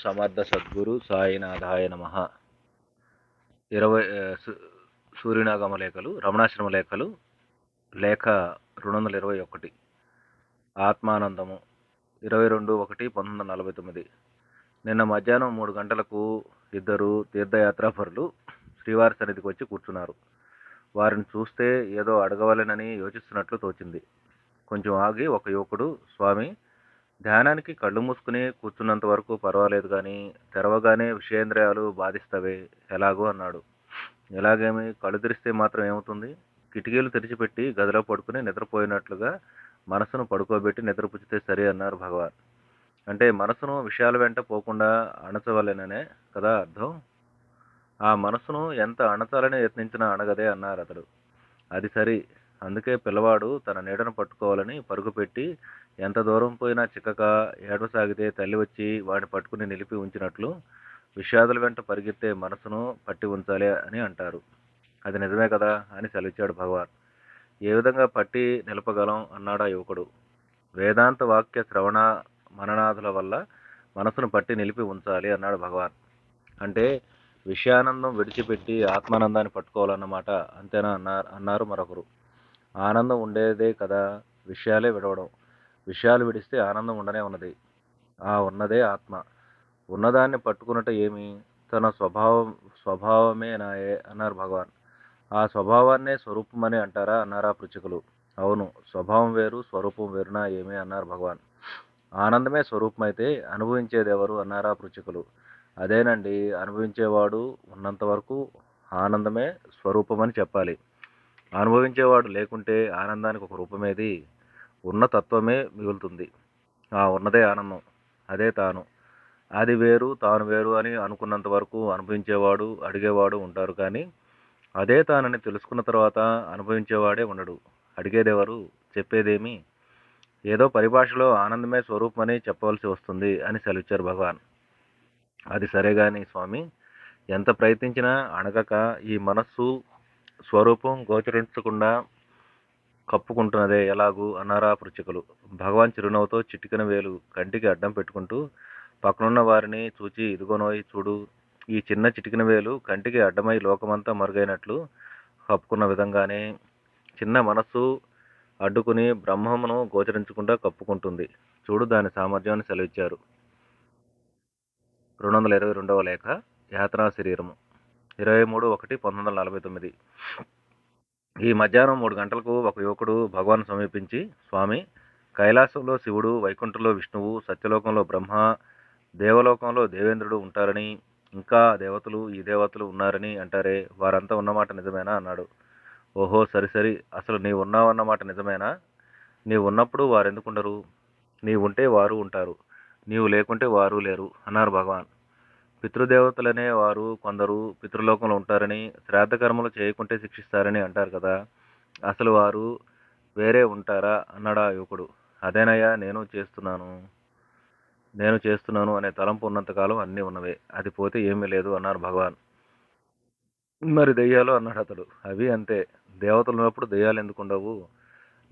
సమర్థ సద్గురు సాయినాథాయ నమ. ఇరవై సూర్యనాగమ లేఖలు రమణాశ్రమ లేఖలు లేఖ రెండు వందల ఇరవై ఒకటి. ఆత్మానందము ఇరవై రెండు ఒకటి పంతొమ్మిది వందల నలభై తొమ్మిది. నిన్న మధ్యాహ్నం మూడు గంటలకు ఇద్దరు తీర్థయాత్రాపరులు శ్రీవారి సన్నిధికి వచ్చి కూర్చున్నారు. వారిని చూస్తే ఏదో అడగవలెనని యోచిస్తున్నట్లు తోచింది. కొంచెం ఆగి ఒక యువకుడు స్వామి ధ్యానానికి కళ్ళు మూసుకుని కూర్చున్నంత వరకు పర్వాలేదు కానీ తెరవగానే విషయేంద్రియాలు బాధిస్తవే ఎలాగో అన్నాడు. ఎలాగేమి కళ్ళు తెరిస్తే మాత్రం ఏమవుతుంది? కిటికీలు తెరిచిపెట్టి గదిలో పడుకుని నిద్రపోయినట్లుగా మనసును పడుకోబెట్టి నిద్రపుచ్చితే సరే అన్నారు భగవాన్. అంటే మనసును విషయాల వెంట పోకుండా అణచవలెననే కదా అర్థం? ఆ మనసును ఎంత అణచాలని యత్నించినా అణగదే అన్నారు అతడు. అది సరి. అందుకే పిల్లవాడు తన నీడను పట్టుకోవాలని పరుగు పెట్టి ఎంత దూరం పోయినా చిక్కక ఏడవసాగితే తల్లి వచ్చి వాడిని పట్టుకుని నిలిపి ఉంచినట్లు విషాదుల వెంట పరిగెత్తే మనసును పట్టి ఉంచాలి అని అంటారు. అది నిజమే కదా అని సెలవిచ్చాడు భగవాన్. ఏ విధంగా పట్టి నిలపగలం అన్నాడు ఆ యువకుడు. వేదాంత వాక్య శ్రవణ మననాథుల వల్ల మనసును పట్టి నిలిపి ఉంచాలి అన్నాడు భగవాన్. అంటే విషయానందం విడిచిపెట్టి ఆత్మానందాన్ని పట్టుకోవాలన్నమాట అంతేనా అన్నారు అన్నారు మరొకరు. ఆనందం ఉండేదే కదా విషయాలే విడవడం. విషయాలు విడిస్తే ఆనందం ఉండనే ఉన్నది. ఆ ఉన్నదే ఆత్మ. ఉన్నదాన్ని పట్టుకున్నట ఏమి? తన స్వభావం స్వభావమే నాయే అన్నారు భగవాన్. ఆ స్వభావాన్నే స్వరూపమని అంటారా అన్నారా పృచ్ఛకులు. అవును స్వభావం వేరు స్వరూపం వేరునా ఏమి అన్నారు భగవాన్. ఆనందమే స్వరూపమైతే అనుభవించేది ఎవరు అన్నారా పృచ్ఛకులు. అదేనండి అనుభవించేవాడు ఉన్నంత వరకు ఆనందమే స్వరూపమని చెప్పాలి. అనుభవించేవాడు లేకుంటే ఆనందానికి ఒక రూపమేది ఉన్న తత్వమే మిగులుతుంది. ఆ ఉన్నదే ఆనందం అదే తాను. అది వేరు తాను వేరు అని అనుకున్నంత వరకు అనుభవించేవాడు అడిగేవాడు ఉంటారు కానీ అదే తానని తెలుసుకున్న తర్వాత అనుభవించేవాడే ఉండడు. అడిగేదెవరు? చెప్పేదేమి? ఏదో పరిభాషలో ఆనందమే స్వరూపమని చెప్పవలసి వస్తుంది అని సెలవిచ్చారు భగవాన్. అది సరే కానీ స్వామి ఎంత ప్రయత్నించినా అణగక ఈ మనస్సు స్వరూపం గోచరించకుండా కప్పుకుంటున్నదే ఎలాగూ అన్నారా పృచ్ఛకులు. భగవాన్ చిరునవ్వుతో చిటికెన వేలు కంటికి అడ్డం పెట్టుకుంటూ పక్కనున్న వారిని చూచి ఇదిగోనోయ్ చూడు. ఈ చిన్న చిటికిన వేలు కంటికి అడ్డమై లోకమంతా మరుగైనట్లు కప్పుకున్న విధంగానే చిన్న మనస్సు అడ్డుకుని బ్రహ్మమును గోచరించకుండా కప్పుకుంటుంది. చూడు దాని సామర్థ్యాన్ని సెలవిచ్చారు. రెండు వందల ఇరవై రెండవ లేఖ యాత్రా శరీరము. ఇరవై మూడు ఒకటి పంతొమ్మిది వందల నలభై తొమ్మిది. ఈ మధ్యాహ్నం మూడు గంటలకు ఒక యువకుడు భగవాన్ సమీపించి స్వామి కైలాసంలో శివుడు వైకుంఠంలో విష్ణువు సత్యలోకంలో బ్రహ్మ దేవలోకంలో దేవేంద్రుడు ఉంటారని ఇంకా దేవతలు ఈ దేవతలు ఉన్నారని అంటారే వారంతా ఉన్నమాట నిజమేనా? అన్నాడు. ఓహో సరి సరి అసలు నీవు ఉన్నావన్నమాట నిజమేనా? నీవు ఉన్నప్పుడు వారు ఎందుకుండరు నీవు ఉంటే వారు ఉంటారు. నీవు లేకుంటే వారు లేరు అన్నారు భగవాన్. పితృదేవతలనే వారు కొందరు పితృలోకంలో ఉంటారని శ్రాద్ధ కర్మలు చేయకుంటే శిక్షిస్తారని అంటారు కదా. అసలు వారు వేరే ఉంటారా? అన్నాడా యువకుడు. అదేనయ్యా నేను చేస్తున్నాను. నేను చేస్తున్నాను అనే తలంపు ఉన్నంతకాలం అన్నీ ఉన్నవే. అది పోతే ఏమీ లేదు అన్నారు భగవాన్. మరి దెయ్యాలు? అన్నాడు అతడు. అవి అంతే. దేవతలు ఉన్నప్పుడు దెయ్యాలు ఎందుకు ఉండవు?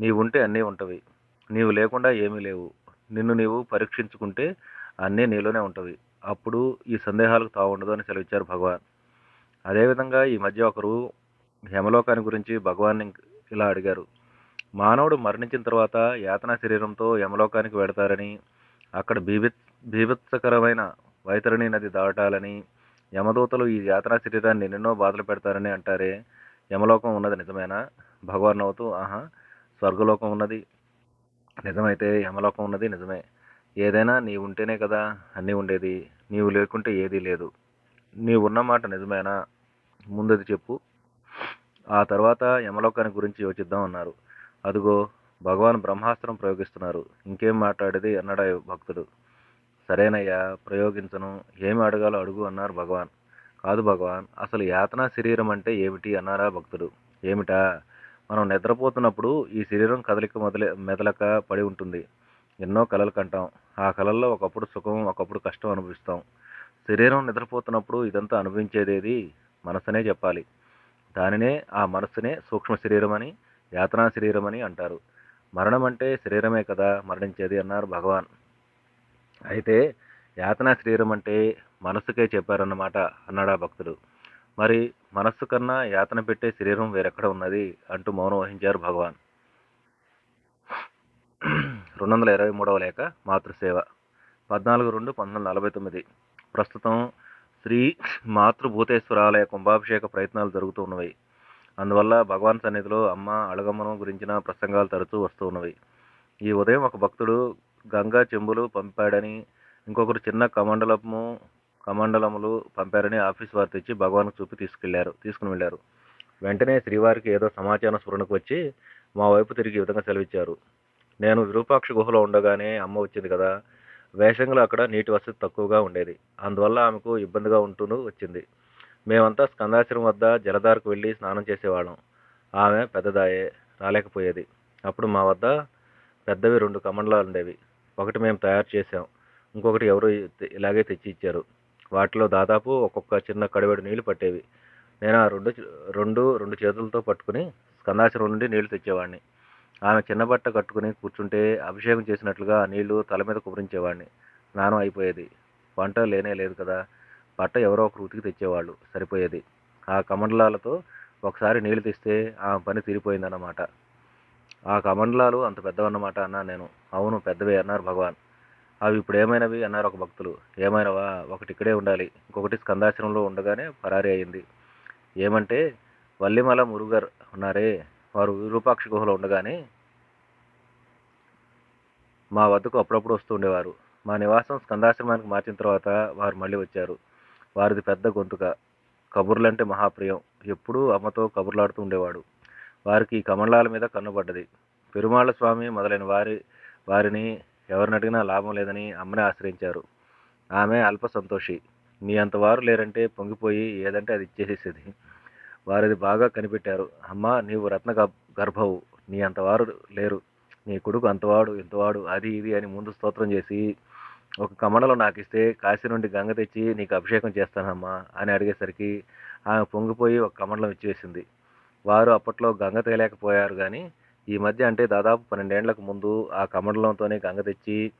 నీవు ఉంటే అన్నీ ఉంటవి. నీవు లేకుండా ఏమీ లేవు. నిన్ను నీవు పరీక్షించుకుంటే అన్నీ నీలోనే ఉంటవి. అప్పుడు ఈ సందేహాలకు తావుండదు అని సెలవిచ్చారు భగవాన్. అదేవిధంగా ఈ మధ్య ఒకరు యమలోకాన్ని గురించి భగవాన్ని ఇలా అడిగారు. మానవుడు మరణించిన తర్వాత యాతనా శరీరంతో యమలోకానికి వెడతారని అక్కడ బీభత్ బీభత్సకరమైన వైతరణి నది దాటాలని యమదూతలు ఈ యాతనా శరీరాన్ని ఎన్నెన్నో బాధలు పెడతారని అంటారే యమలోకం ఉన్నది నిజమేనా? భగవాన్ నవ్వుతూ ఆహా స్వర్గలోకం ఉన్నది. నిజమైతే యమలోకం ఉన్నది నిజమే. ఏదైనా నీవు ఉంటేనే కదా అన్నీ ఉండేది నీవు లేకుంటే ఏదీ లేదు. నీవు ఉన్నమాట నిజమేనా? ముందది చెప్పు. ఆ తర్వాత యమలోకాన్ని గురించి యోచిద్దాం అన్నారు. అదుగో భగవాన్ బ్రహ్మాస్త్రం ప్రయోగిస్తున్నారు. ఇంకేం మాట్లాడేది అన్నాడు భక్తుడు. సరేనయ్యా ప్రయోగించను. ఏమి అడగాలో అడుగు అన్నారు భగవాన్. కాదు భగవాన్ అసలు యాతనా శరీరం అంటే ఏమిటి అన్నారా భక్తుడు. ఏమిటా? మనం నిద్రపోతున్నప్పుడు ఈ శరీరం కదలిక మొదల మెదలక పడి ఉంటుంది. ఎన్నో కలలు కంటాం. ఆ కలల్లో ఒకప్పుడు సుఖం ఒకప్పుడు కష్టం అనుభవిస్తాం. శరీరం నిద్రపోతున్నప్పుడు ఇదంతా అనుభవించేదేది మనసునే చెప్పాలి. దానినే ఆ మనస్సునే సూక్ష్మ శరీరం అని యాతనా శరీరం అని అంటారు. మరణం అంటే శరీరమే కదా మరణించేది అన్నారు భగవాన్. అయితే యాతనా శరీరం అంటే మనస్సుకే చెప్పారన్నమాట అన్నాడు ఆ భక్తుడు. మరి మనస్సు కన్నా యాతన పెట్టే శరీరం వేరెక్కడ ఉన్నది అంటూ మౌనం వహించారు భగవాన్. రెండు వందల ఇరవై మూడవ లేఖ మాతృసేవ. పద్నాలుగు రెండు పంతొమ్మిది వందల నలభై తొమ్మిది. ప్రస్తుతం శ్రీ మాతృభూతేశ్వరాలయ కుంభాభిషేక ప్రయత్నాలు జరుగుతూ ఉన్నవి. అందువల్ల భగవాన్ సన్నిధిలో అమ్మ అళగమ్మను గురించిన ప్రసంగాలు తరచూ వస్తూ ఉన్నవి. ఈ ఉదయం ఒక భక్తుడు గంగా చెంబులు పంపాడని ఇంకొకరు చిన్న కమండలము కమండలములు పంపారని ఆఫీస్ వారు తెచ్చి భగవాన్కు చూపి తీసుకెళ్ళారు తీసుకుని వెళ్ళారు. వెంటనే శ్రీవారికి ఏదో సమాచారం స్ఫురణకు వచ్చి మా వైపు తిరిగి ఈ విధంగా సెలవిచ్చారు. నేను విరూపాక్ష గుహలో ఉండగానే అమ్మ వచ్చింది కదా. వేషంలో అక్కడ నీటి వసతి తక్కువగా ఉండేది. అందువల్ల ఆమెకు ఇబ్బందిగా ఉంటూ వచ్చింది. మేమంతా స్కందాశ్రమం వద్ద జలధారకు వెళ్ళి స్నానం చేసేవాళ్ళం. ఆమె పెద్దదాయే రాలేకపోయేది. అప్పుడు మా వద్ద పెద్దవి రెండు కమండలాలు ఉండేవి. ఒకటి మేము తయారు చేసాం ఇంకొకటి ఎవరు ఇలాగే తెచ్చి ఇచ్చారు. వాటిలో దాదాపు ఒక్కొక్క చిన్న కడివెడు నీళ్ళు పట్టేవి. నేను ఆ రెండు రెండు రెండు చేతులతో పట్టుకుని స్కందాశ్రమం నుండి నీళ్ళు తెచ్చేవాడిని. ఆమె చిన్న బట్ట కట్టుకుని కూర్చుంటే అభిషేకం చేసినట్లుగా నీళ్ళు తల మీద కుమరించేవాడిని స్నానం అయిపోయేది. వంట లేనే లేదు కదా. బట్ట ఎవరో ఒకరు ఉతికి తెచ్చేవాళ్ళు. సరిపోయేది. ఆ కమండలాలతో ఒకసారి నీళ్ళు తీస్తే ఆ పని తీరిపోయిందన్నమాట. ఆ కమండలాలు అంత పెద్దవన్నమాట అన్నా నేను. అవును పెద్దవి అన్నారు భగవాన్. అవి ఇప్పుడు ఏమైనవి అన్నారు ఒక భక్తులు. ఏమైనవా? ఒకటి ఇక్కడే ఉండాలి. ఇంకొకటి స్కందాశ్రమంలో ఉండగానే పరారీ అయింది. ఏమంటే వల్లిమల మురుగర్ ఉన్నారే వారు విరూపాక్ష గుహలో ఉండగానే మా వద్దకు అప్పుడప్పుడు వస్తూ ఉండేవారు. మా నివాసం స్కందాశ్రమానికి మార్చిన తర్వాత వారు మళ్ళీ వచ్చారు. వారిది పెద్ద గొంతుక. కబుర్లంటే మహాప్రియం. ఎప్పుడూ అమ్మతో కబుర్లాడుతూ ఉండేవాడు. వారికి ఈ కమండలాల మీద కన్నుపడ్డది పెరుమాళ్ళ స్వామి మొదలైన వారి వారిని ఎవరిని అడిగినా లాభం లేదని అమ్మనే ఆశ్రయించారు. ఆమె అల్ప సంతోషి. నీ అంత వారు లేరంటే పొంగిపోయి ఏదంటే అది ఇచ్చేసేసేది. వారిది బాగా కనిపెట్టారు. అమ్మ నీవు రత్న గ- గర్భవు. నీ అంతవారు లేరు. నీ కొడుకు అంతవాడు ఇంతవాడు అది ఇది అని ముందు స్తోత్రం చేసి ఒక కమండలో నాకు ఇస్తే కాశీ నుండి గంగ తెచ్చి నీకు అభిషేకం చేస్తానమ్మా అని అడిగేసరికి ఆమె పొంగిపోయి ఒక కమండలం ఇచ్చేసింది. వారు అప్పట్లో గంగ తేలేకపోయారు కానీ ఈ మధ్య అంటే దాదాపు పన్నెండేండ్లకు ముందు ఆ కమండలంతోనే గంగ తెచ్చి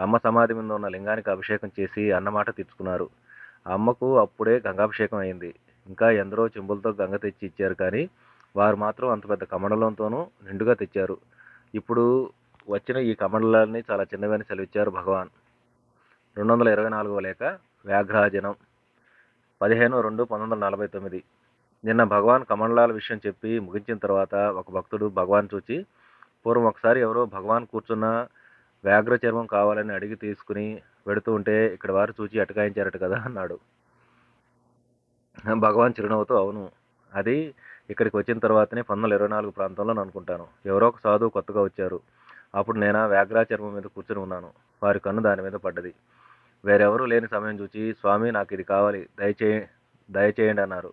అమ్మ సమాధి మీద ఉన్న లింగానికి అభిషేకం చేసి అన్నమాట తెచ్చుకున్నారు అమ్మకు అప్పుడే గంగాభిషేకం అయింది. ఇంకా ఎందరో చెంబులతో గంగ తెచ్చి ఇచ్చారు కానీ వారు మాత్రం అంత పెద్ద కమండలంతోనూ నిండుగా తెచ్చారు. ఇప్పుడు వచ్చిన ఈ కమండలాన్ని చాలా చిన్నవని సెలవిచ్చారు భగవాన్. రెండు వందల ఇరవై నాలుగవ లేక వ్యాఘ్రాజనం. పదిహేను రెండు పంతొమ్మిది వందల నలభై తొమ్మిది. నిన్న భగవాన్ కమండలాల విషయం చెప్పి ముగించిన తర్వాత ఒక భక్తుడు భగవాన్ చూచి పూర్వం ఒకసారి ఎవరో భగవాన్ కూర్చున్న వ్యాఘ్ర చర్మం కావాలని అడిగి తీసుకుని పెడుతూ ఉంటే ఇక్కడ వారు చూచి అటకాయించారట కదా అన్నాడు. భగవాన్ చిరునవ్వుతో అవును. అది ఇక్కడికి వచ్చిన తర్వాతనే పంతొమ్మిది ఇరవై నాలుగు ప్రాంతంలో అనుకుంటాను. ఎవరో ఒక సాధువు కొత్తగా వచ్చారు. అప్పుడు నేను వ్యాఘ్రాచర్మం చర్మం మీద కూర్చుని ఉన్నాను. వారి కన్ను దాని మీద పడ్డది. వేరెవరూ లేని సమయం చూచి స్వామి నాకు ఇది కావాలి. దయచే దయచేయండి అన్నారు.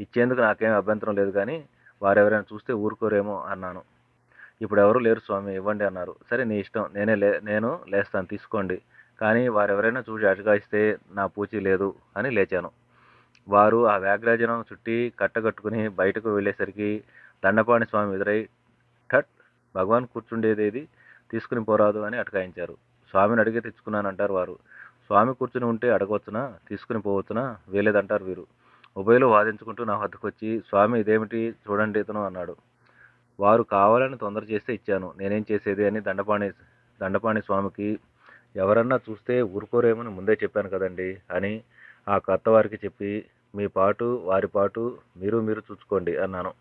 ఇచ్చేందుకు నాకేం అభ్యంతరం లేదు కానీ వారెవరైనా చూస్తే ఊరుకోరేమో అన్నాను. ఇప్పుడు ఎవరు లేరు స్వామి ఇవ్వండి అన్నారు. సరే నీ ఇష్టం. నేనే లే నేను లేస్తాను. తీసుకోండి. కానీ వారెవరైనా చూసి అటకాయిస్తే నా పూచి లేదు అని లేచాను. వారు ఆ వ్యాఘ్రాజనం చుట్టి కట్టగట్టుకుని బయటకు వెళ్ళేసరికి దండపాణి స్వామి ఎదురై ఠట్ భగవాన్ కూర్చుండేదేది తీసుకుని పోరాదు అని అటకాయించారు. స్వామిని అడిగి తెచ్చుకున్నానంటారు వారు. స్వామి కూర్చుని ఉంటే అడగవచ్చునా? తీసుకుని పోవచ్చునా? వేలేదంటారు వీరు. ఉభయలు వాదించుకుంటూ నా వద్దకు వచ్చి స్వామి ఇదేమిటి? చూడండి ఇతను అన్నాడు. వారు కావాలని తొందర చేస్తే ఇచ్చాను. నేనేం చేసేది? అని దండపాణి దండపాణి స్వామికి ఎవరన్నా చూస్తే ఊరుకోరేమని ముందే చెప్పాను కదండి అని ఆ కొత్త వారికి చెప్పి మీ పాటు వారి పాటు మీరు మీరు చూసుకోండి అన్నాను.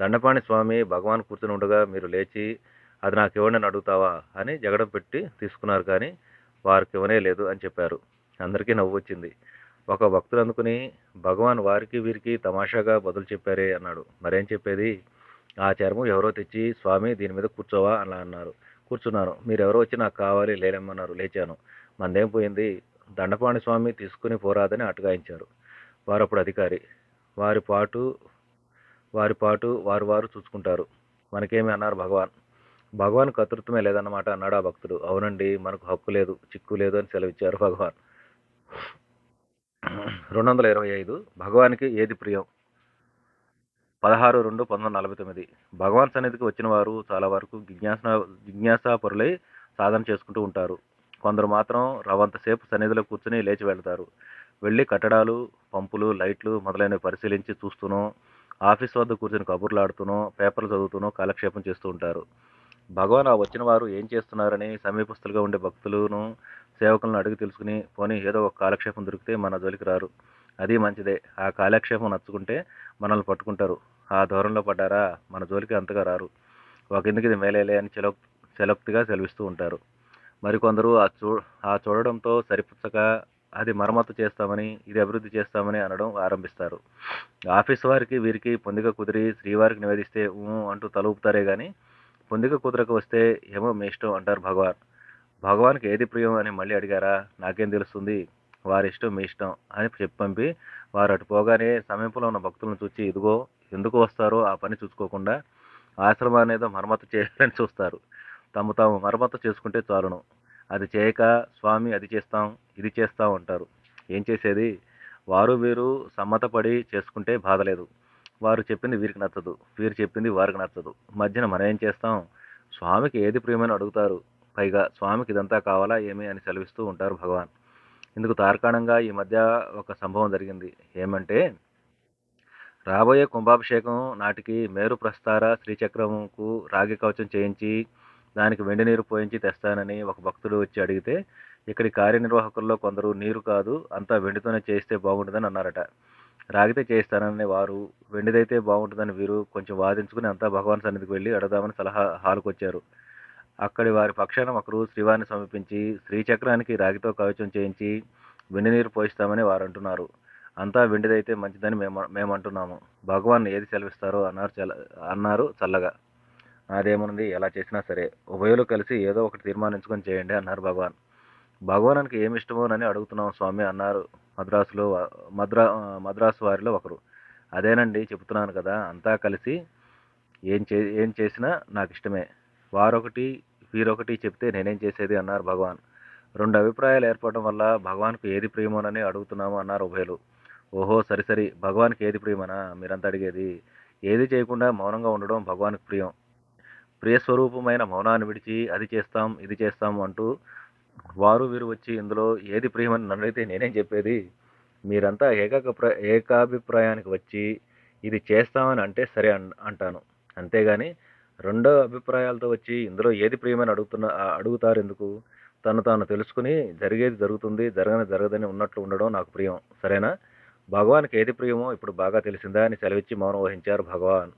దండపాణి స్వామి భగవాన్ కూర్చుని ఉండగా మీరు లేచి అది నాకు ఇవ్వండి అని అడుగుతావా అని జగడం పెట్టి తీసుకున్నారు. కానీ వారికి ఇవ్వనే లేదు అని చెప్పారు. అందరికీ నవ్వు వచ్చింది. ఒక భక్తుడు అందుకుని భగవాన్ వారికి వీరికి తమాషాగా బదులు చెప్పారే అన్నాడు. మరేం చెప్పేది? ఆ చర్మం ఎవరో తెచ్చి స్వామి దీని మీద కూర్చోవా అలా అన్నారు. కూర్చున్నాను. మీరు ఎవరో వచ్చి నాకు కావాలి లేనమ్మన్నారు లేచాను. మందేం పోయింది? దండపాణి స్వామి తీసుకుని పోరాదని అటగాయించారు వారప్పుడు అధికారి వారి పాటు వారి పాటు వారు వారు చూసుకుంటారు. మనకేమి అన్నారు భగవాన్? భగవాన్ కర్తృత్వమే లేదన్నమాట అన్నాడు ఆ భక్తుడు. అవునండి మనకు హక్కు లేదు చిక్కు లేదు అని సెలవిచ్చారు భగవాన్. రెండు వందల ఇరవై ఐదు భగవానికి ఏది ప్రియం? పదహారు రెండు పంతొమ్మిది వందల నలభై తొమ్మిది భగవాన్ సన్నిధికి వచ్చిన వారు చాలా వరకు జిజ్ఞాస జిజ్ఞాసాపరులై సాధన చేసుకుంటూ ఉంటారు. కొందరు మాత్రం రవంతసేపు సన్నిధిలో కూర్చుని లేచి వెళ్తారు. వెళ్ళి కట్టడాలు పంపులు లైట్లు మొదలైనవి పరిశీలించి చూస్తూనో ఆఫీస్ వద్ద కూర్చుని కబుర్లు ఆడుతూనో పేపర్లు చదువుతూనో కాలక్షేపం చేస్తూ ఉంటారు. భగవాన్ ఆ వచ్చిన వారు ఏం చేస్తున్నారని సమీపస్తులుగా ఉండే భక్తులను సేవకులను అడిగి తెలుసుకుని పోనీ ఏదో ఒక కాలక్షేపం దొరికితే మన జోలికి రారు. అది మంచిదే. ఆ కాలక్షేపం నచ్చుకుంటే మనల్ని పట్టుకుంటారు. ఆ దూరంలో పడ్డారా? మన జోలికి అంతగా రారు. ఒక కిందకి ఇది మేలేలే అని చెలో చెలోక్తిగా సెలవిస్తూ ఉంటారు. మరికొందరు ఆ చూ ఆ చూడడంతో సరిపుచ్చక అది మరమ్మతు చేస్తామని ఇది అభివృద్ధి చేస్తామని అనడం ఆరంభిస్తారు. ఆఫీస్ వారికి వీరికి పొందిక కుదిరి శ్రీవారికి నివేదిస్తే ఊ అంటూ తలుపుతారే కానీ పొందిక కుదరక వస్తే ఏమో మీ ఇష్టం అంటారు భగవాన్. భగవాన్కి ఏది ప్రియం అని మళ్ళీ అడిగారా? నాకేం తెలుస్తుంది? వారి ఇష్టం మీ ఇష్టం అని చెప్పి పంపి వారు అటు పోగానే సమీపంలో ఉన్న భక్తులను చూచి ఇదిగో ఎందుకు వస్తారో ఆ పని చూసుకోకుండా ఆశ్రమాన్ని ఏదో మరమ్మతు చేయాలని చూస్తారు. తమ తాము మరమ్మతు చేసుకుంటే చాలును. అది చేయక స్వామి అది చేస్తాం ఇది చేస్తాం అంటారు. ఏం చేసేది? వారు వీరు సమ్మతపడి చేసుకుంటే బాధ లేదు వారు చెప్పింది వీరికి నచ్చదు. వీరు చెప్పింది వారికి నచ్చదు. మధ్యన మనం ఏం చేస్తాం? స్వామికి ఏది ప్రియమని అడుగుతారు? పైగా స్వామికి ఇదంతా కావాలా ఏమి అని సెలవిస్తూ ఉంటారు భగవాన్. ఇందుకు తార్కాణంగా ఈ మధ్య ఒక సంభవం జరిగింది. ఏమంటే రాబోయే కుంభాభిషేకం నాటికి మేరు ప్రస్తార శ్రీచక్రముకు రాగి కవచం చేయించి దానికి వెండి నీరు పోయించి తెస్తానని ఒక భక్తుడు వచ్చి అడిగితే ఇక్కడి కార్యనిర్వాహకుల్లో కొందరు నీరు కాదు అంతా వెండితోనే చేయిస్తే బాగుంటుందని అన్నారట. రాగితే చేయిస్తానని వారు వెండిదైతే బాగుంటుందని వీరు కొంచెం వాదించుకుని అంతా భగవాన్ సన్నిధికి వెళ్ళి అడదామని సలహా హాలుకొచ్చారు. అక్కడి వారి పక్షాన ఒకరు శ్రీవారిని సమీపించి శ్రీచక్రానికి రాగితో కవచం చేయించి వెండి నీరు పోయిస్తామని వారు అంటున్నారు. అంతా వెండిదైతే మంచిదని మేము మేము అంటున్నాము భగవాన్ ఏది సెలవిస్తారో అన్నారు చల్ల అన్నారు చల్లగా. నాదేముంది ఎలా చేసినా సరే. ఉభయులు కలిసి ఏదో ఒకటి తీర్మానించుకొని చేయండి అన్నారు భగవాన్. భగవానికి ఏమి ఇష్టమోనని అడుగుతున్నాం స్వామి అన్నారు మద్రాసులో మద్రా మద్రాసు వారిలో ఒకరు. అదేనండి చెప్తున్నాను కదా అంతా కలిసి ఏం చే ఏం చేసినా నాకు ఇష్టమే. వారొకటి వీరొకటి చెప్తే నేనేం చేసేది అన్నారు భగవాన్. రెండు అభిప్రాయాలు ఏర్పడడం వల్ల భగవాన్కు ఏది ప్రియమోనని అడుగుతున్నాము అన్నారు ఉభయలు. ఓహో సరి సరి. భగవాన్కి ఏది ప్రియమనా? మీరంతా అడిగేది. ఏది చేయకుండా మౌనంగా ఉండడం భగవాన్కి ప్రియం. ప్రియస్వరూపమైన మౌనాన్ని విడిచి అది చేస్తాం ఇది చేస్తాం అంటూ వారు వీరు వచ్చి ఇందులో ఏది ప్రియమని నన్ను అయితే నేనేం చెప్పేది. మీరంతా ఏకాక ప్ర ఏకాభిప్రాయానికి వచ్చి ఇది చేస్తామని అంటే సరే అన్ అంటాను. అంతేగాని రెండో అభిప్రాయాలతో వచ్చి ఇందులో ఏది ప్రియమని అడుగుతున్న అడుగుతారు ఎందుకు తను తాను తెలుసుకుని జరిగేది జరుగుతుంది జరగని జరగదని ఉన్నట్లు ఉండడం నాకు ప్రియం. సరేనా? భగవాన్కి ఏది ప్రియమో ఇప్పుడు బాగా తెలిసిందా అని సెలవిచ్చి మౌనం వహించారు భగవాన్.